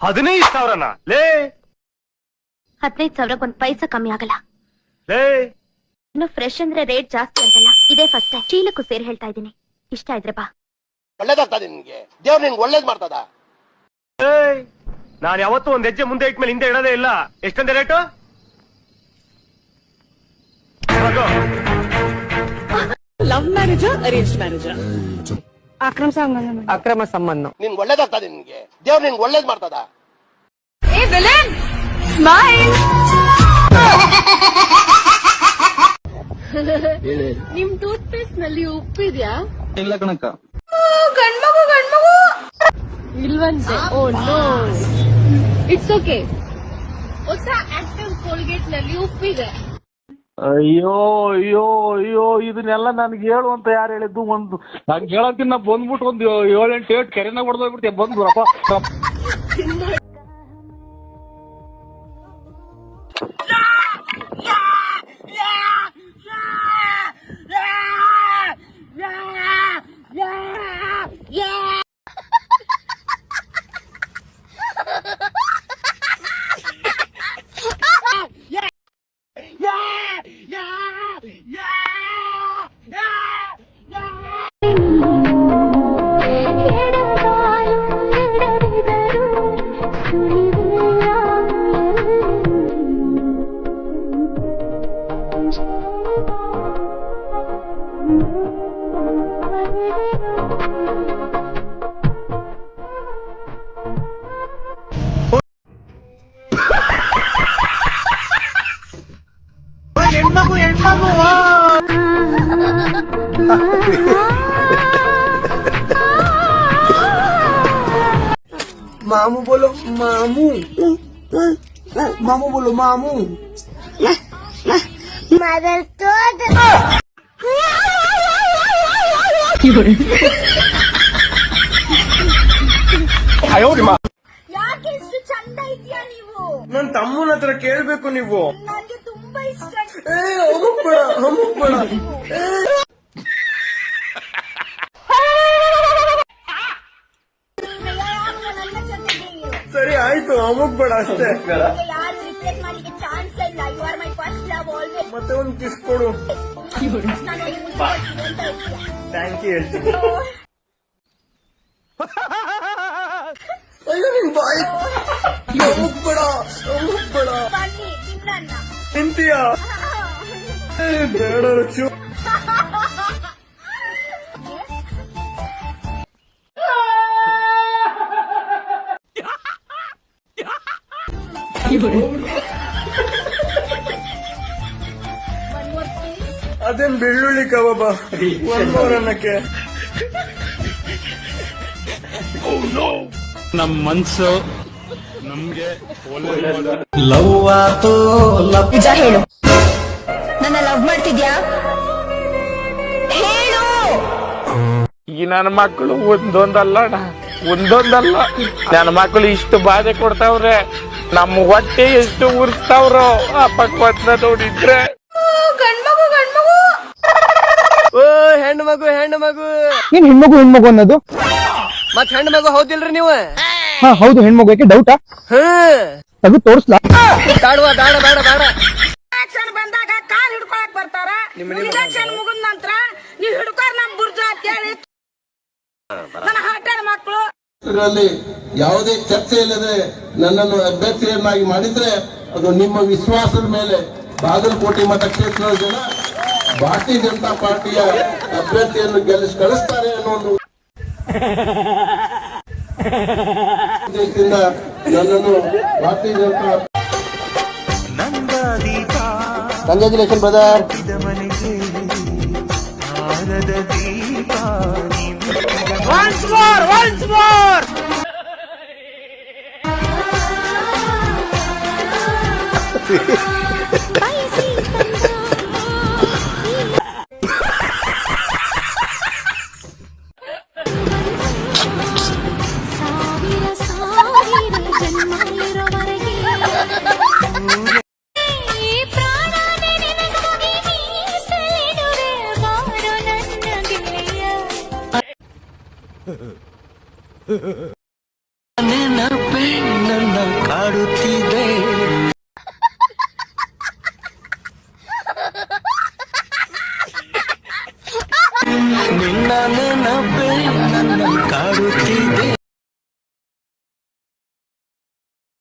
ಹದಿನೈದು ಸಾವಿರನ? ಲೇ! ಹದಿನೈದು ಸಾವಿರಕ್ಕೆ ಒಂದ್ ಪೈಸಾ ಕಮ್ಮಿ ಆಗಲ್ಲ. ಲೇ! ಇನ್ನು ಫ್ರೆಶ್ ಅಂದ್ರೆ ರೇಟ್ ಜಾಸ್ತಿ ಅಂತಲ್ಲ ಇದೇ ಫಸ್ಟ್ ಟೈಮ್ ಚೀಲಕ್ಕೂ ಸೇರಿ ಹೇಳ್ತಾ ಇದ್ದೀನಿ. ಇಷ್ಟ ಇದ್ರೆ ಬಾ. ಒಳ್ಳೇದಾಗ್ತದೆ ನಿನ್ಗೆ. ದೇವ್ರು ನಿನ್ಗೆ ಒಳ್ಳೇದ್ ಮಾಡ್ತದ. ಏಯ್ ನಾನು ಯಾವತ್ತೂ ಒಂದ್ ಹೆಜ್ಜೆ ಮುಂದೆ ಇಟ್ಮೇಲೆ ಹಿಂದೆ ಇಡೋದೇ ಇಲ್ಲ. ಎಷ್ಟಂದೆ ರೇಟು ಲವ್ ಮ್ಯಾರೇಜ್ ಅರೇಂಜ್ ಮ್ಯಾರೇಜಾ ಅಕ್ರಮ ಸಂಬಂಧ. ನಿನ್ಗೆ ಒಳ್ಳೇದಾಗ್ತದೆ ನಿನ್ಗೆ. ದೇವ್ರು ನಿನ್ಗೆ ಒಳ್ಳೇದ್ ಮಾಡ್ತದ. ನಿಮ್ ಟೂತ್ ಪೇಸ್ಟ್ನಲ್ಲಿ ಉಪ್ಪಿದ್ಯಾ? ಇಲ್ಲ ಕಣಕ್ಕ. ಗಂಡ್ಮಗು ಗಂಡ್ಮಗು! ಇಲ್ವಂತೆ. ಓ ನೋ ಇಟ್ಸ್ ಓಕೆ ಹೊಸ ಆಕ್ಟಿವ್ ಕೋಲ್ಗೇಟ್ನಲ್ಲಿ ಉಪ್ಪಿದೆ. ಅಯ್ಯೋ ಅಯ್ಯೋ ಅಯ್ಯೋ ಇದನ್ನೆಲ್ಲ ನನ್ಗೆ ಹೇಳು ಅಂತ ಯಾರು ಹೇಳಿದ್ದು? ಒಂದು ನಾನು ಹೇಳಕ್ಕಿನ್ನ ಬಂದ್ಬಿಟ್ಟು ಒಂದು ಏಳೆಂಟು ಏಟ್ ಕೆರೆನ ಹೊಡೆದೋಗ್ಬಿಡ್ತೀಯ. No! মামু বলো মামু মামু বলো মামু মাদার তো ಯಾಕೆ ಇಷ್ಟು ಚಂದ ಇದೆಯಾ ನೀವು? ನನ್ ತಮ್ಮನ ಹತ್ರ ಕೇಳ್ಬೇಕು ನೀವು. ನನಗೆ ತುಂಬಾ ಇಷ್ಟ ಏ ಹೋಗ್ಬೇಡ ಹೋಗ್ಬೇಡ ನನ್ನ ಜೊತೆಗೆ ಸರಿ ಆಯ್ತು ಹೋಗ್ಬೇಡ ಅಷ್ಟೇ. ಯಾರು ರಿಪ್ಲೇಸ್ ಮಾಡಿಗೆ ಚಾನ್ಸ್ ಇಲ್ಲ. You are my first love always ಮತ್ತೆ ಒಂದ್ ಕಿಸ್ ಕೊಡು. ನಾನು ನಿಮ್ಗೆ ಅಂತ ಹೇಳ್ತೀಯ. ಥ್ಯಾಂಕ್ ಯು ಹೇಳ್ತೀನಿ ಅಯ್ಯೋ ನಿನ್ ಬಾಯ್ ಹೋಗ್ಬೇಡ ಹೋಗ್ಬೇಡ ಬನ್ನಿ ತಿನ್ನಣ್ಣ ತಿಂತೀಯ ಏ, ಬೇಡ ರಕ್ಷು ಒನ್ ಅದೇನ್ ಬೆಳ್ಳುಳ್ಳಿ ಕಬಾಬ? ನಮ್ಮ ಮೂರ್ ಅನ್ನಕ್ಕೆ ನಮ್ ಮನ್ಸು ನಮ್ಗೆ ನಿಜ ಹೇಳು. ನನ್ನ ಲವ್ ಮಾಡ್ತಿದ್ಯಾ? ಹೇಳು. ಈ ನನ್ನ ಮಕ್ಕಳು ಒಂದೊಂದಲ್ಲ ಒಂದೊಂದಲ್ಲ. ನನ್ನ ಮಕ್ಕಳು ಇಷ್ಟು ಬಾಧೆ ಕೊಡ್ತಾವ್ರೆ ನಮ್ಮ ಹೊಟ್ಟೆ ಎಷ್ಟು ಉರ್ಸ್ತಾವ್ರೋ ಆ ಪಕ್ವತ್ನ ನೋಡಿದ್ರೆ ಗಂಡ್ಮಗು ಗಂಡ್ಮಗು ಓ ಹೆಣ್ಣು ಮಗು ಹೆಣ್ಣು ಮಗು ಏನ್ ಹೆಣ್ಮಗು ಹೆಣ್ಮಗು ಅನ್ನೋದು? ಮತ್ ಹೆಣ್ಣು ಮಗು ಹೌದಿಲ್ರಿ ನೀವು? ಹಾ ಹೌದು ಹೆಣ್ಮಗು ಯಾಕೆ ಡೌಟಾ ಹ್ಮ್. ಅದು ತೋರಿಸ್ಲಾ? ಬೇಡವಾ ಬೇಡ ಬೇಡ ಬೇಡ ಬಂದಾಗ ಕಾಲ್ ಹಿಡ್ಕೊಳಕ್ ಬರ್ತಾರ. ಇಲೆಕ್ಷನ್ ಮುಗಿದ ನಂತರ ನೀವ್ ಹಿಡ್ಕೋರ್ ನಮ್ ಬುರ್ಜ ಅಂತ ಹೇಳಿ ನನ್ನ ಹಾಟೆಲ್ ಮಕ್ಕಳು ಇದರಲ್ಲಿ ಯಾವುದೇ ಚರ್ಚೆ ಇಲ್ಲದೆ ನನ್ನನ್ನು ಅಭ್ಯರ್ಥಿಯನ್ನಾಗಿ ಮಾಡಿದ್ರೆ ಅದು ನಿಮ್ಮ ವಿಶ್ವಾಸದ ಮೇಲೆ ಬಾಗಲಕೋಟೆ ಮತಕ್ಷೇತ್ರದ ಜನ ಭಾರತೀಯ ಜನತಾ ಪಾರ್ಟಿಯ ಅಭ್ಯರ್ಥಿಯನ್ನು ಗೆಲ್ಲಿಸಿ ಕಳಿಸ್ತಾರೆ ಅನ್ನೋ ಒಂದು ಉದ್ದೇಶದಿಂದ ನನ್ನನ್ನು ಭಾರತೀಯ ಜನತಾ ಕಂಗ್ರಾಚುಲೇಷನ್ ಬ್ರದರ್ ಸಾವಿರ ಕಾಡುತ್ತಿದೆ ನಿನ್ನ ನೆನಪೇ ನನ್ನ ಕಾಡುತ್ತಿದೆ